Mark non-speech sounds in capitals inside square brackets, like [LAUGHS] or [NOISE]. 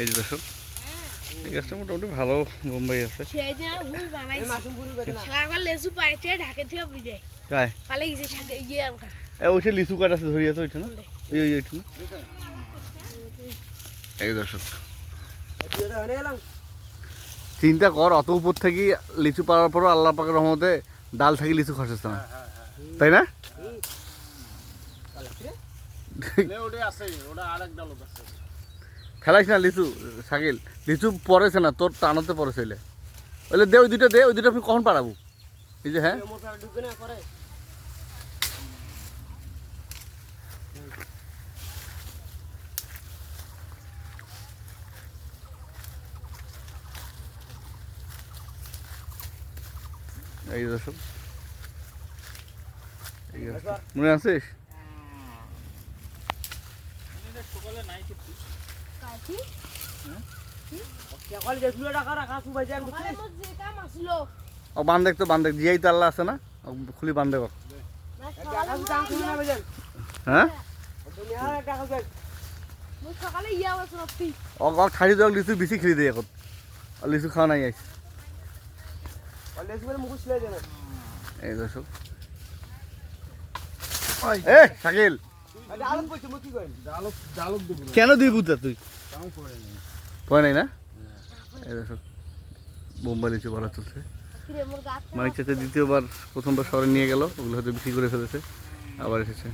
এই যে দর্শক এই গাছটা মোটামুটি ভালো বোম্বাই আছে। ওইটা লিচু কাঠ আছে ধরি আছে ওইটা না? ওই ওই ওইটা না? এই দর্শক। চিন্তা কর অত উপর থেকে লিচু পাওয়ার পরও আল্লাহ পাকের রহমতে ডাল থেকে লিচু খসেছে না। তাই না? [LAUGHS] খেলাইস না লিচু, শাকিল। লিচু পড়েছে না, তোর টানাতে পড়েছে এলে। ওইলে দে ওই দুটো দে ওই দুটো আপনি কখন পারাবো এই যে হ্যাঁ? এই দর্শক। মনে আছিস? সকাল ও বান তো বান জিয়াই তো আল্লাহ আছে না? খুলি বান দেখ না টাকা সকালে দাম শুনে না বেজান হ্যাঁ ইয়া খাড়ি দেওয়া লিচু বেশি খেলি দেয় এখন লিচু খাওয়া নাই আইস এই দর্শক এ শাকিল। কেন দুই বুঝা তুই? পয় নাই। না? বোম্বাই লিচু বলা চলছে। মানে মানিক চাচা দ্বিতীয়বার প্রথমবার শহরে নিয়ে গেল ওগুলো হয়তো বিক্রি করে ফেলেছে আবার এসেছে।